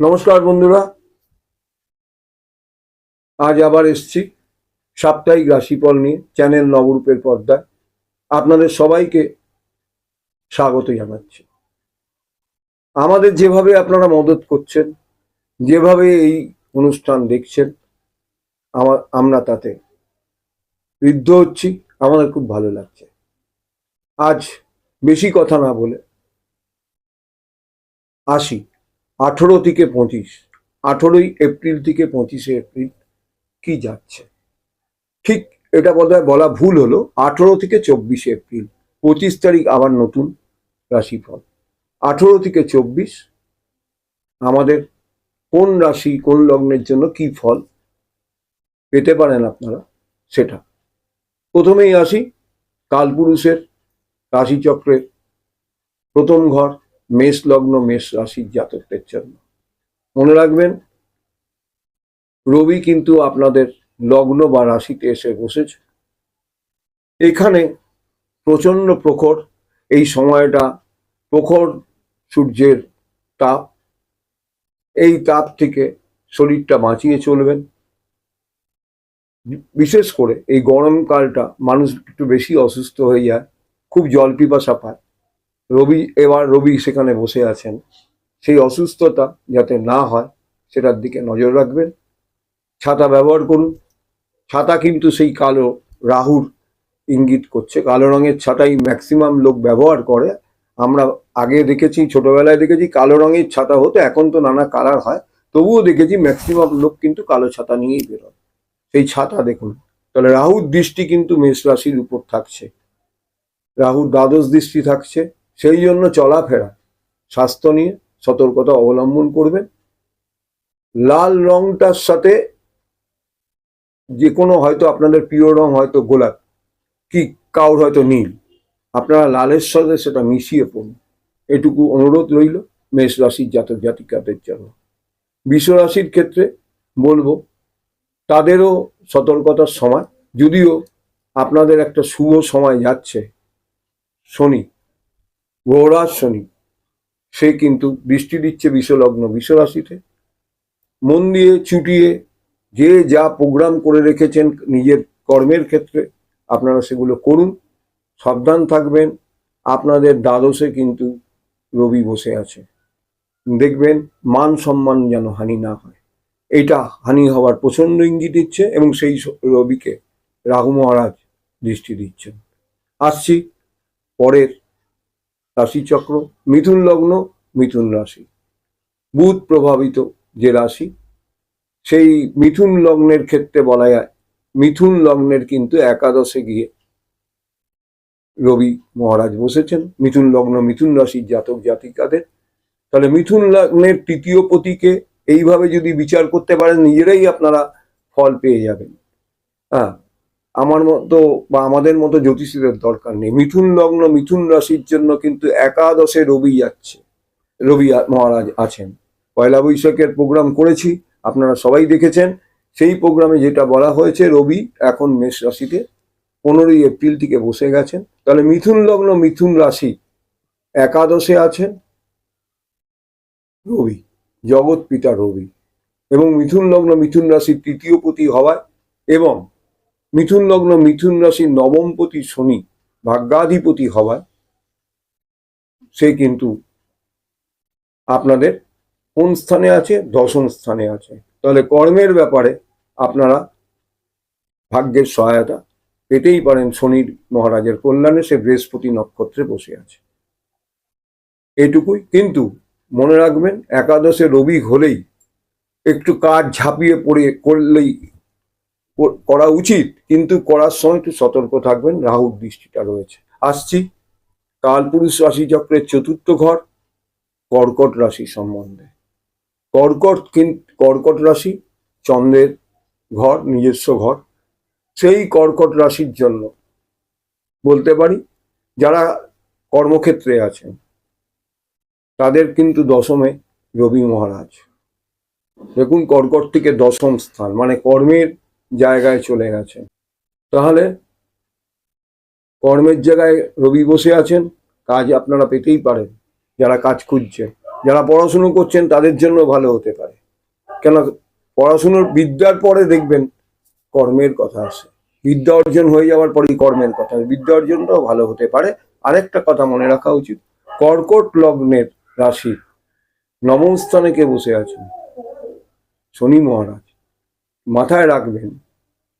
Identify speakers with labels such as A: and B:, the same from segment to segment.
A: নমস্কার বন্ধুরা। আজ আবার এসছি সাপ্তাহিক রাশিফল নিয়ে, চ্যানেল নবরূপের পর্দায়। আপনাদের সবাইকে স্বাগত জানাচ্ছি। আমাদের যেভাবে আপনারা মদত করছেন, যেভাবে এই অনুষ্ঠান দেখছেন আমার আমরা তাতে ঋদ্ধ হচ্ছি, আমাদের খুব ভালো লাগছে। আজ বেশি কথা না বলে আসি। আঠেরো থেকে পঁচিশ, আঠেরোই এপ্রিল থেকে পঁচিশে এপ্রিল কি যাচ্ছে? ঠিক এটা বোধহয় বলা ভুল হলো, আঠেরো থেকে চব্বিশে এপ্রিল, পঁচিশ তারিখ আবার নতুন রাশিফল। আঠেরো থেকে চব্বিশ, আমাদের কোন রাশি, কোন লগ্নের জন্য কি ফল পেতে পারেন আপনারা সেটা। প্রথমেই আসি, কালপুরুষের রাশিচক্রের প্রথম ঘর মেষ লগ্ন মেষ রাশির জাতকদের জন্য। মনে রাখবেন, রবি কিন্তু আপনাদের লগ্ন বা রাশিতে এসে বসেছে। এখানে প্রচণ্ড প্রখর, এই সময়টা প্রখর সূর্যের তাপ। এই তাপ থেকে শরীরটা বাঁচিয়ে চলবেন। বিশেষ করে এই গরমকালটা মানুষ একটু বেশি অসুস্থ হয়ে যায়, খুব জল পিপাসা পায়। রবি, এবার রবি সেখানে বসে আছেন। সেই অসুস্থতা যাতে না হয়, সেটার দিকে নজর রাখবেন। ছাতা ব্যবহার করুন। ছাতা কিন্তু সেই কালো রাহুর ইঙ্গিত করছে। কালো রঙের ছাতাই ম্যাক্সিমাম লোক ব্যবহার করে। আমরা আগে দেখেছি, ছোটবেলায় দেখেছি, কালো রঙের ছাতা হতো, এখন তো নানা কালার হয়। তবুও দেখেছি ম্যাক্সিমাম লোক কিন্তু কালো ছাতা নিয়েই বেরোয়। সেই ছাতা দেখুন। তাহলে রাহুর দৃষ্টি কিন্তু মেষ রাশির উপর থাকছে। রাহুর দ্বাদশ দৃষ্টি থাকছে। সেই জন্য চলাফেরা, স্বাস্থ্য নিয়ে সতর্কতা অবলম্বন করবেন লাল রংটার সাথে যে কোনো হয়তো আপনাদের প্রিয় রং হয়তো গোলাপ, কি কাউর হয়তো নীল, আপনারা লালের সাথে সেটা মিশিয়ে পড়ুন। এটুকু অনুরোধ রইল মেষ রাশির জাতক জাতিকাদের জন্য। বিশ্ব রাশির ক্ষেত্রে বলব, তাদেরও সতর্কতার সময়। যদিও আপনাদের একটা শুভ সময় যাচ্ছে শনি গৌরাজ শনি। সে কিন্তু বৃষ্টি দিচ্ছে বিশ্বলগ্ন বিশ্বরাশিতে মন দিয়ে ছুটিয়ে যে যা প্রোগ্রাম করে রেখেছেন নিজের কর্মের ক্ষেত্রে আপনারা সেগুলো করুন। সাবধান থাকবেন। আপনাদের দ্বাদশে কিন্তু রবি বসে আছে। দেখবেন মান সম্মান যেন হানি না হয়। এটা হানি হওয়ার প্রচণ্ড ইঙ্গিত দিচ্ছে এবং সেই রবিকে রাহু মহারাজ দৃষ্টি দিচ্ছেন। আসছি পরের রাশিচক্র, মিথুন লগ্ন, মিথুন রাশি। বুধ প্রভাবিত যে রাশি, সেই মিথুন লগ্নের ক্ষেত্রে বলা যায়, মিথুন লগ্নের কিন্তু একাদশে গিয়ে রবি মহারাজ বসেছেন। মিথুন লগ্ন, মিথুন রাশির জাতক জাতিকাদের। তাহলে মিথুন লগ্নের তৃতীয় পতিকে এইভাবে যদি বিচার করতে পারেন, নিজেরাই আপনারা ফল পেয়ে যাবেন। হ্যাঁ আমার মতো বা আমাদের মতো জ্যোতিষীদের দরকার নেই। মিথুন লগ্ন, মিথুন রাশির জন্য কিন্তু একাদশে রবি যাচ্ছে। রবি মহারাজ আছেন। পয়লা বৈশাখের প্রোগ্রাম করেছি, আপনারা সবাই দেখেছেন। সেই প্রোগ্রামে যেটা বলা হয়েছে, রবি এখন মেষ রাশিতে পনেরোই এপ্রিল থেকে বসে গেছেন। তাহলে মিথুন লগ্ন, মিথুন রাশি একাদশে আছেন। রবি, জগৎ পিতা রবি। এবং মিথুন লগ্ন, মিথুন রাশির তৃতীয় পতি হওয়ায় এবং মিথুন লগ্ন, মিথুন রাশির নবমপতি শনি ভাগ্যাধিপতি হওয়ায় সে কিন্তু আপনাদের কোন স্থানে আছে? দশম স্থানে আছে। তাহলে কর্মের ব্যাপারে আপনারা ভাগ্যের সহায়তা পেতেই পারেন শনির মহারাজের কল্যাণে। সে বৃহস্পতি নক্ষত্রে বসে আছে। এটুকুই। কিন্তু মনে রাখবেন, একাদশে রবি হলেই একটু কাজ ঝাঁপিয়ে পড়ে, করলেই কর- উচিত, কিন্তু করার সময় একটু সতর্ক থাকবেন রাহুর দৃষ্টিটা রয়েছে। আসছি, কালপুরুষ রাশি চক্রের চতুর্থ ঘর, কর্কট রাশি সম্বন্ধে। কর্কট কর্কট রাশি, চন্দ্রের ঘর, নিজস্ব ঘর, সেই কর্কট রাশির জন্য বলতে পারি, যারা কর্মক্ষেত্রে আছেন, তাদের কিন্তু দশমে রবি মহারাজ। দেখুন, কর্কট থেকে দশম স্থান মানে কর্মের জায়গায় চলে গেছেন তাহলে কর্মের জায়গায় রবি বসে আছেন, কাজ আপনারা পেতেই পারেন, যারা কাজ খুঁজছেন। যারা পড়াশুনো করছেন, তাদের জন্য ভালো হতে পারে। কেন, পড়াশুনোর বিদ্যার পরে দেখবেন কর্মের কথা আসে বিদ্যা অর্জন হয়ে যাওয়ার পরেই কর্মের কথা বিদ্যা অর্জনটাও ভালো হতে পারে। আরেকটা কথা মনে রাখা উচিত, কর্কট লগ্নের রাশি নবম স্থানে কে বসে আছেন? শনি মহারাজ। মাথায় রাখবেন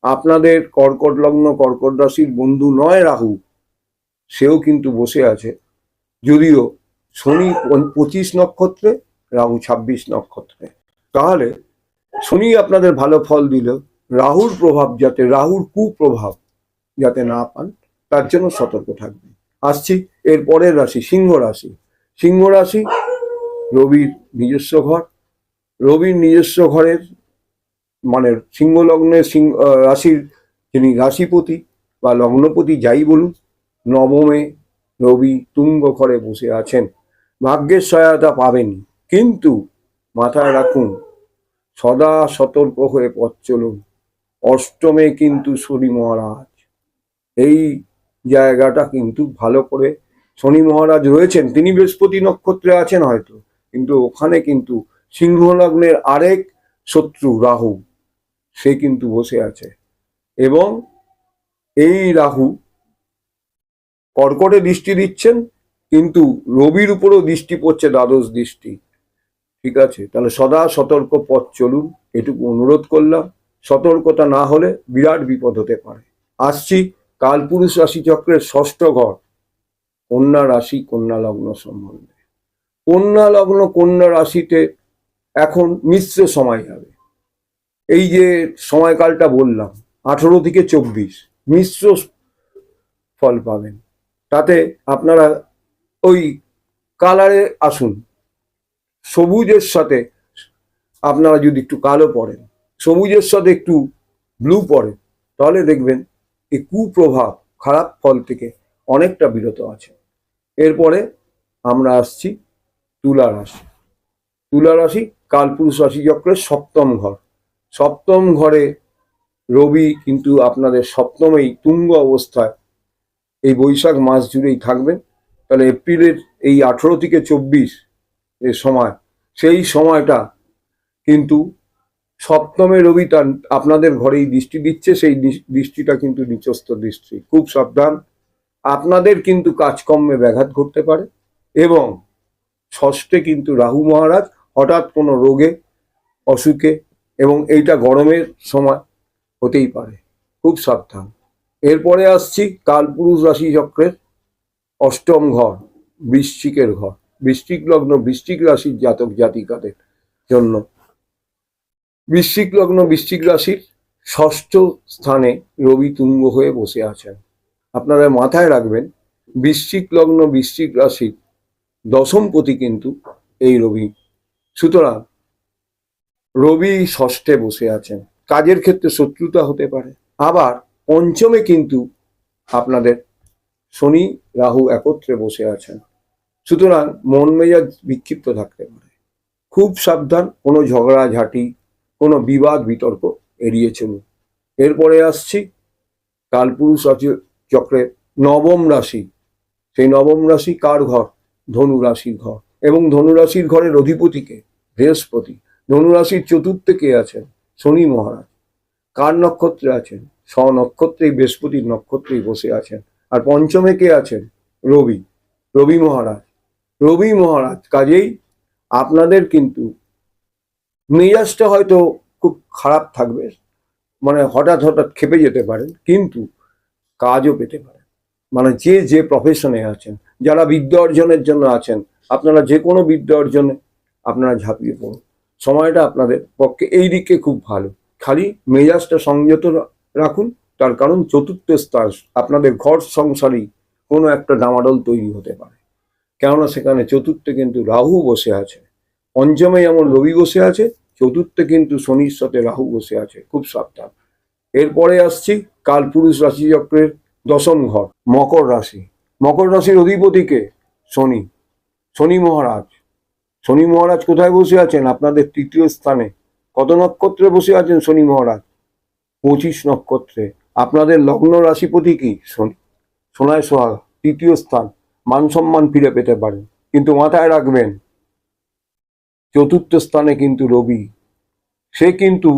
A: আপনাদের কর্কট লগ্ন কর্কট রাশির বন্ধু নয় রাহু, সেও কিন্তু বসে আছে। যদিও শনি পঁচিশ নক্ষত্রে, রাহু ছাব্বিশ নক্ষত্রে। তাহলে শনি আপনাদের ভালো ফল দিল। রাহুর প্রভাব যাতে, রাহুর কুপ্রভাব যাতে না পান, তার জন্য সতর্ক থাকবেন আসছি, এর পরের রাশি, সিংহ রাশি। সিংহ রাশি, রবির নিজস্ব ঘর। রবির নিজস্ব ঘরের মানে সিংহ লগ্নের সিংহ রাশির যিনি রাশিপতি বা লগ্নপতি যাই বলুন, নবমে রবি তুঙ্গ ঘরে বসে আছেন। ভাগ্যের সহায়তা পাবেন কিন্তু মাথায় রাখুন, সদা সতর্ক হয়ে পথ চলুন। অষ্টমে কিন্তু শনি মহারাজ। এই জায়গাটা কিন্তু ভালো করে শনি মহারাজ রয়েছেন। তিনি বৃহস্পতি নক্ষত্রে আছেন হয়তো, কিন্তু ওখানে কিন্তু সিংহ লগ্নের আরেক শত্রু রাহু। সে কিন্তু বসে আছে। এবং এই রাহু কর্কটে দৃষ্টি দিচ্ছেন, কিন্তু রবির উপরেও দৃষ্টি পড়ছে দ্বাদশ দৃষ্টি। ঠিক আছে, তাহলে সদা সতর্ক পথ চলুন, এটুকু অনুরোধ করলাম। সতর্কতা না হলে বিরাট বিপদ হতে পারে। আসছি কালপুরুষ রাশি চক্রের ষষ্ঠ ঘর, কন্যা রাশি, কন্যা লগ্ন সম্বন্ধে। কন্যা লগ্ন, কন্যা রাশিতে এখন মিশ্র সময় যাবে এই যে সময়কালটা বললাম, আঠেরো থেকে চব্বিশ, মিশ্র ফল পাবেন। তাতে আপনারা ওই কালারে আসুন, সবুজের সাথে আপনারা যদি একটু কালো পড়েন সবুজের সাথে একটু ব্লু পড়েন তাহলে দেখবেন এই কুপ্রভাব, খারাপ ফল থেকে অনেকটা বিরত আছে। এরপরে আমরা আসছি তুলা রাশি। তুলা রাশি কালপুরুষ রাশি চক্রের সপ্তম ঘর। সপ্তম ঘরে রবি কিন্তু আপনাদের সপ্তমেই তুঙ্গ অবস্থায় এই বৈশাখ মাস জুড়েই থাকবেন। তাহলে এপ্রিলের এই আঠেরো থেকে চব্বিশ এর সময়, সেই সময়টা কিন্তু সপ্তমে রবি তার আপনাদের ঘরেই দৃষ্টি দিচ্ছে, সেই দৃষ- দৃষ্টিটা কিন্তু নিচস্থ দৃষ্টি। খুব সাবধান। আপনাদের কিন্তু কাজকর্মে ব্যাঘাত ঘটতে পারে এবং ষষ্ঠে কিন্তু রাহু মহারাজ হঠাৎ কোনো রোগে, অসুখে এবং এইটা গরমের সময় হতেই পারে। খুব সাবধান। এরপরে আসছি কালপুরুষ রাশি চক্রের অষ্টম ঘর, বৃশ্চিকের ঘর। বৃশ্চিক লগ্ন, বৃশ্চিক রাশির জাতক জাতিকাদের জন্য। বৃশ্চিক লগ্ন, বৃশ্চিক রাশির ষষ্ঠ স্থানে রবি তুঙ্গ হয়ে বসে আছেন। আপনারা মাথায় রাখবেন, বৃশ্চিক লগ্ন, বৃশ্চিক রাশির দশমপতি কিন্তু এই রবি। সুতরাং রবি ষষ্ঠে বসে আছেন। কাজের ক্ষেত্রে শত্রুতা হতে পারে। আবার পঞ্চমে কিন্তু আপনাদের শনি, রাহু একত্রে বসে আছেন। সুতরাং মন মেজাজ বিক্ষিপ্ত থাকতে পারে। খুব সাবধান, কোনো ঝগড়াঝাঁটি কোনো বিবাদ, বিতর্ক এড়িয়ে চলুন। এরপরে আসছি কালপুরুষ চক্রের নবম রাশি। সেই নবম রাশি কার ঘর? ধনু রাশির ঘর। এবং ধনু রাশির ঘরের অধিপতিকে বৃহস্পতি। ধনু রাশির চতুর্থে কে আছেন? শনি মহারাজ। কার নক্ষত্রে আছেন? স্ব নক্ষত্রেই বৃহস্পতির নক্ষত্রেই বসে আছেন। আর পঞ্চমে কে আছেন? রবি। রবি মহারাজ। রবি মহারাজ, কাজেই আপনাদের কিন্তু মেজাজটা হয়তো খুব খারাপ থাকবে। মানে হঠাৎ হঠাৎ খেপে যেতে পারেন, কিন্তু কাজও পেতে পারেন। মানে যে যে প্রফেশনে আছেন, যারা বিদ্যা অর্জনের জন্য আছেন, আপনারা যে কোনো বিদ্যা অর্জনে আপনারা ঝাঁপিয়ে পড়ুন। সময়টা আপনাদের পক্ষে এই দিকে খুব ভালো। খালি মেজাজটা সংযত রাখুন, তার কারণ চতুর্থ স্থান আপনাদের ঘর সংসারই কোনো একটা ডামাডোল তৈরি হতে পারে। কেননা সেখানে চতুর্থে কিন্তু রাহু বসে আছে। পঞ্চমে যেমন রবি বসে আছে, চতুর্থে কিন্তু শনির সাথে রাহু বসে আছে, খুব সাবধান। এরপরে আসছি কালপুরুষ রাশি চক্রের দশম ঘর, মকর রাশি। মকর রাশির অধিপতিকে শনি। শনি মহারাজ। শনি মহারাজ কোথায় বসে আছেন? আপনাদের তৃতীয় স্থানে। কত নক্ষত্রে বসে আছেন শনি মহারাজ? পঁচিশ নক্ষত্রে। আপনাদের লগ্ন রাশিপতি কি? শনি, সোনায় সোহাগ তৃতীয় স্থান। মান সম্মান ফিরে পেতে পারেন। কিন্তু মাথায় রাখবেন, চতুর্থ স্থানে কিন্তু রবি। সে কিন্তু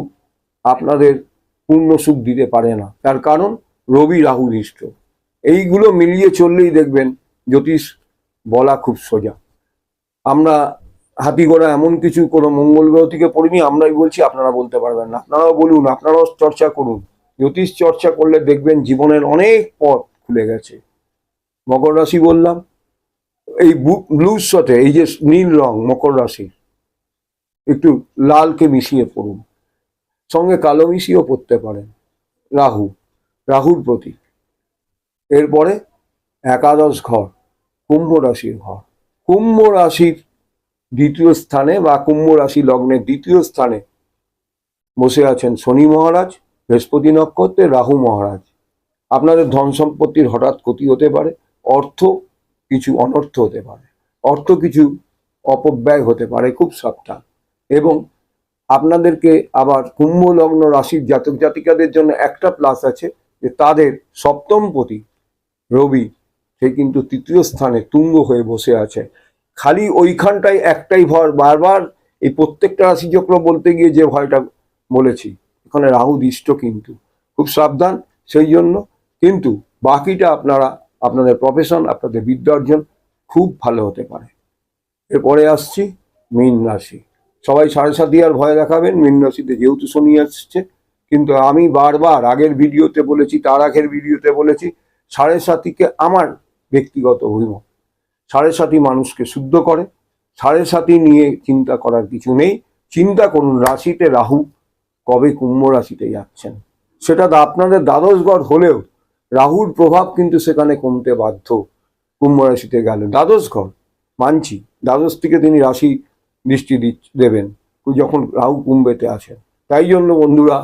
A: আপনাদের পূর্ণ সুখ দিতে পারে না। তার কারণ রবি রাহু দৃষ্ট এইগুলো মিলিয়ে চললেই দেখবেন জ্যোতিষ বলা খুব সোজা। আমরা হাতি ঘোড়া এমন কিছু কোনো মঙ্গল গ্রহ থেকে পড়িনি, আমরাই বলছি আপনারা বলতে পারবেন না। আপনারাও বলুন, আপনারাও চর্চা করুন। জ্যোতিষ চর্চা করলে দেখবেন জীবনের অনেক পথ খুলে গেছে। মকর রাশি বললাম, এই ব্লুর সাথে এই যে নীল রং মকর রাশির, একটু লালকে মিশিয়ে পড়ুন। সঙ্গে কালো মিশিয়েও পড়তে পারেন। রাহু, রাহুর প্রতীক। এরপরে একাদশ ঘর, কুম্ভ রাশির ঘর। কুম্ভ রাশির দ্বিতীয় স্থানে বা কুম্ভ রাশি লগ্নের দ্বিতীয় স্থানে বসে আছেন শনি মহারাজ, বৃহস্পতি নক্ষত্রে রাহু মহারাজ। আপনাদের ধন সম্পত্তির হঠাৎ ক্ষতি হতে পারে, অর্থ কিছু অনর্থ হতে পারে, অর্থ কিছু অপব্যয় হতে পারে খুব সাবধান। এবং আপনাদেরকে আবার কুম্ভ লগ্ন রাশির জাতক জাতিকাদের জন্য একটা প্লাস আছে যে তাদের সপ্তমপতি রবি, সে কিন্তু তৃতীয় স্থানে তুঙ্গ হয়ে বসে আছে। খালি ওইখানটায় একটাই ভয় বারবার এই প্রত্যেকটা রাশিচক্র বলতে গিয়ে যে ভয়টা বলেছি, এখানে রাহু দৃষ্ট কিন্তু। খুব সাবধান, সেই জন্য কিন্তু বাকিটা আপনারা, আপনাদের প্রফেশন আপনাদের বিদ্যা অর্জন খুব ভালো হতে পারে। এরপরে আসছি মীন রাশি। সবাই সাড়ে সাতি আর ভয় দেখাবেন, মীন রাশিতে যেহেতু শনি আসছে, কিন্তু আমি বারবার আগের ভিডিওতে বলেছি, তার আগের ভিডিওতে বলেছি, সাড়ে সাতিকে আমার ব্যক্তিগত অভিমত। সাড়ে সাতি মানুষকে শুদ্ধ করে, সাড়ে সাতি নিয়ে চিন্তা করার কিছু নেই। চিন্তা করুন, রাশিতে রাহু কবে কুম্ভ রাশিতে যাচ্ছেন? সেটা আপনাদের দ্বাদশ ঘর হলেও রাহুর প্রভাব কিন্তু সেখানে কমতে বাধ্য কুম্ভ রাশিতে গেল। দ্বাদশ ঘর মানছি, দ্বাদশ থেকে তিনি রাশি দৃষ্টি দেবেন যখন রাহু কুম্ভেতে আসেন। তাই জন্য বন্ধুরা,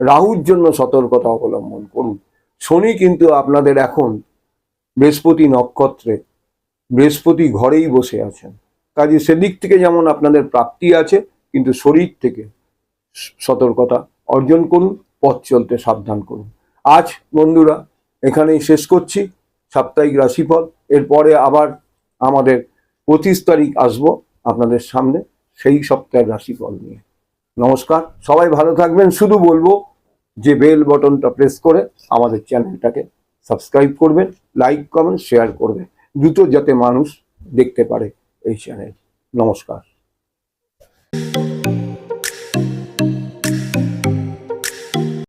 A: রাহুর জন্য সতর্কতা অবলম্বন করুন। শনি কিন্তু আপনাদের এখন বৃহস্পতি নক্ষত্রে বৃহস্পতি ঘরেই বসে আছেন। কাজে সেদিক থেকে যেমন আপনাদের প্রাপ্তি আছে, কিন্তু শরীর থেকে সতর্কতা অর্জন করুন, পথ চলতে সাবধান করুন। আজ বন্ধুরা, এখানেই শেষ করছি। সাপ্তাহিক রাশিফল, এরপরে আবার আমাদের পঁচিশ তারিখ আসব আপনাদের সামনে সেই সপ্তাহের রাশিফল নিয়ে। নমস্কার, সবাই ভালো থাকবেন। শুধু বলব যে বেল বটনটা প্রেস করে আমাদের চ্যানেলটাকে সাবস্ক্রাইব করবেন, লাইক, কমেন্ট, শেয়ার করবেন। দ্রুত যাতে মানুষ দেখতে পারে এই চ্যানেল নমস্কার।